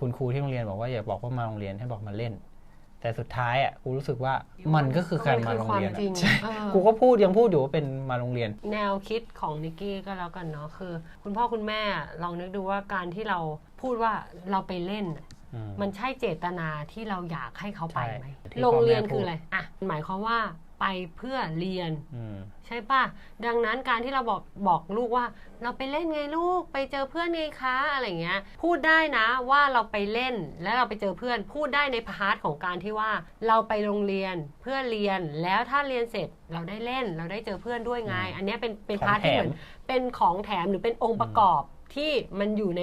คุณครูที่โรงเรียนบอกว่าอย่าบอกว่ามาโรงเรียนให้บอกมาเล่น แต่สุดท้ายอะกูรู้สึกว่ามันก็คือการมาโรงเรียนมันคือความจริงอะใช่เออกูก็พูดยังพูดอยู่ว่าเป็นมาโรงเรียน แนวคิดของนิกกี้ก็แล้วกันเนาะคือ คุณพ่อคุณแม่ลองนึกดูว่าการที่เราพูดว่าเราไปเล่นอืมมันใช่เจตนาที่เราอยากให้เขาไปไหมใช่ที่โรงเรียนพ่อแม่คืออะไรอะหมายความว่า ไปเพื่อเรียนอืมใช่ป่ะ ดังนั้นการที่เราบอกบอกลูกว่า เราไปเล่นไงลูกไปเจอเพื่อนไงคะอะไรเงี้ย พูดได้นะว่าเราไปเล่นแล้วเราไปเจอเพื่อน พูดได้ในพาร์ทของการที่ว่าเราไปโรงเรียนเพื่อเรียนแล้วถ้าเรียนเสร็จเราได้เล่นเราได้เจอเพื่อนด้วยไงอืมอันเนี้ยเป็นเป็นของพาร์ทที่แถมเหมือนเป็นของแถมหรือเป็นองค์ประกอบที่มันอยู่ใน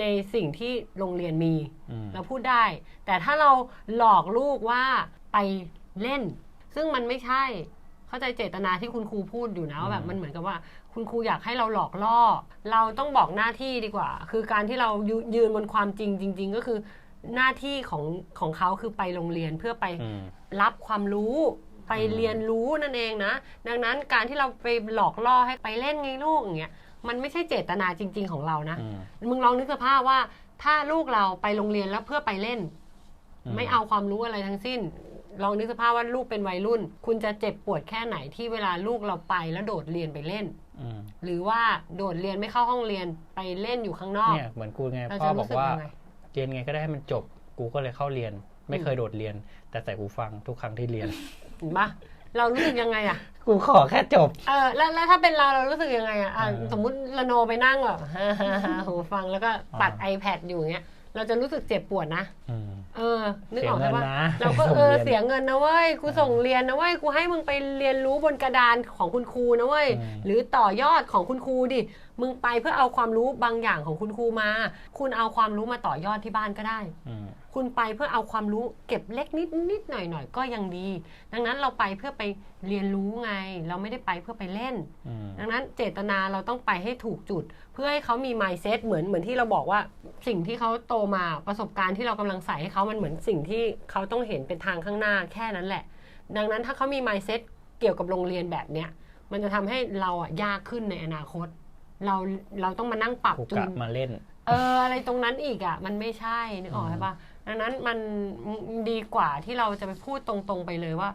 ในสิ่งที่โรงเรียนมีอืมเราพูดได้ แต่ถ้าเราหลอกลูกว่าไปเล่น ซึ่งมันไม่ใช่ เข้าใจเจตนาที่คุณครูพูดอยู่นะว่าแบบอืมมันเหมือนกับว่า คุณครูอยากให้เราหลอกล่อ เราต้องบอกหน้าที่ดีกว่า คือการที่เรายยืนบนความจริงจริง ๆ ก็คือหน้าที่ของของเขาคือไปโรงเรียนเพื่อไปอืมรับความรู้ไปอืมเรียนรู้นั่นเองนะ ดังนั้นการที่เราไปหลอกล่อให้ไปเล่นไงลูกอย่างเงี้ยมันไม่ใช่เจตนาจริง ๆ ของเรานะอืมมึงลองนึกสภาพว่า ถ้าลูกเราไปโรงเรียนแล้วเพื่อไปเล่นอืมไม่เอาความรู้อะไรทั้งสิ้น ลองนึกสภาพว่าลูกเป็นวัยรุ่น คุณจะเจ็บปวดแค่ไหนที่เวลาลูกเราไปแล้วโดดเรียนไปเล่นอืมหรือว่าโดดเรียนไม่เข้าห้องเรียนไปเล่นอยู่ข้างนอกเนี่ยเหมือนกูไงเราพ่อจะบอรู้กสึกว่ายังไงเรียนไงก็ได้ให้มันจบกูก็เลยเข้าเรียน ไม่เคยโดดเรียน แต่ใส่หูฟังทุกครั้งที่เรียนเห็นปะเรารู้สึกยังไงอะกูขอแค่จบ เออแล้วแล้วถ้าเป็นเราเรารู้สึกยังไงอะอะเออสมมุติละโนไปนั่งแบบหูฟังแล้วก็ปัดอ่า iPad อยู่อย่างเงี้ย เราจะรู้สึกเจ็บปวดนะอืมเออ นึกออกเสียใช่เงินปะนะเราก็ส่งเออเรียนเสียเงินนะเว้ยกูอ่าส่งเรียนนะเว้ยกูให้มึงไปเรียนรู้บนกระดานของคุณครูนะเว้ยอืมหรือต่อยอดของคุณครูดิ มึงไปเพื่อเอาความรู้บางอย่างของคุณครูมา คุณเอาความรู้มาต่อยอดที่บ้านก็ได้อืมคุณไปเพื่อเอาความรู้เก็บเล็กนิดนิดหน่อยหน่อยก็ยังดี ดังนั้นเราไปเพื่อไปเรียนรู้ไง เราไม่ได้ไปเพื่อไปเล่นอืมดังนั้นเจตนาเราต้องไปให้ถูกจุด เพื่อให้เขามี mindset เหมือนเหมือนที่เราบอกว่าสิ่งที่เขาโตมาประสบการณ์ที่เรากำลังใส่ให้เขามันเหมือนสิ่งที่เขาต้องเห็นเป็นทางข้างหน้าแค่นั้นแหละ ดังนั้นถ้าเขามี mindset เกี่ยวกับโรงเรียนแบบเนี้ยมันจะทำให้เราอะยากขึ้นในอนาคต เราเราต้องมานั่งปรับกูจูกะนมาเล่น เอออะไรตรงนั้นอีกอะ มันไม่ใช่นึกออกใช่ปะดังนั้นมันดีกว่าที่เราจะไปพูดตรงๆไปเลยว่า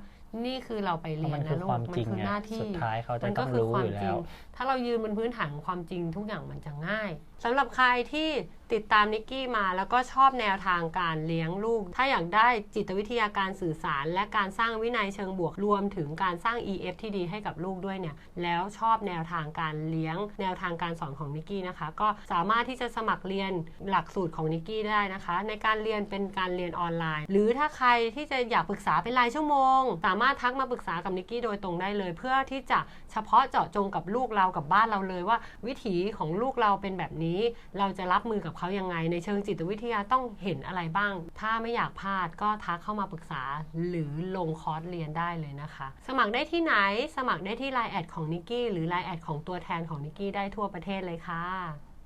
นี่คือเราไปเพเรีราะยมันนคืนะอลูควากมมัจริงคือไงหน้าที่สุดท้ายเขาจะมันต้ก็องคือรู้ความอยู่จริแล้งวถ้าเรายืนบนพื้นฐานของความจริงทุกอย่างมันจะง่ายสำหรับใครที่ติดตามนิกกี้มาแล้วก็ชอบแนวทางการเลี้ยงลูก ถ้าอยากได้จิตวิทยาการสื่อสาร และการสร้างวินัยเชิงบวกรวมถึงการสร้าง EF ที่ดีให้กับลูกด้วยเนี่ย แล้วชอบแนวทางการเลี้ยง แนวทางการสอนของนิกกี้นะคะ ก็สามารถที่จะสมัครเรียนหลักสูตรของนิกกี้ได้นะคะ ในการเรียนเป็นการเรียนออนไลน์ หรือถ้าใครที่จะอยากปรึกษาเป็นรายชั่วโมงสามารถทักมาปรึกษากับนิกกี้โดยตรงได้เลย เพื่อที่จะเฉพาะเจาะจงกับลูกเรากับบ้านเราเลยว่า วิถีของลูกเราเป็นแบบนี้ เราจะรับมือกับเขายังไง ในเชิงจิตวิทยาต้องเห็นอะไรบ้าง ถ้าไม่อยากพลาดก็ทักเข้ามาปรึกษาหรือลงคอร์สเรียนได้เลยนะคะ สมัครได้ที่ไหนสมัครได้ที่ไลน์แอดของนิกกี้หรือไลน์แอดของตัวแทนของนิกกี้ได้ทั่วประเทศเลยค่ะ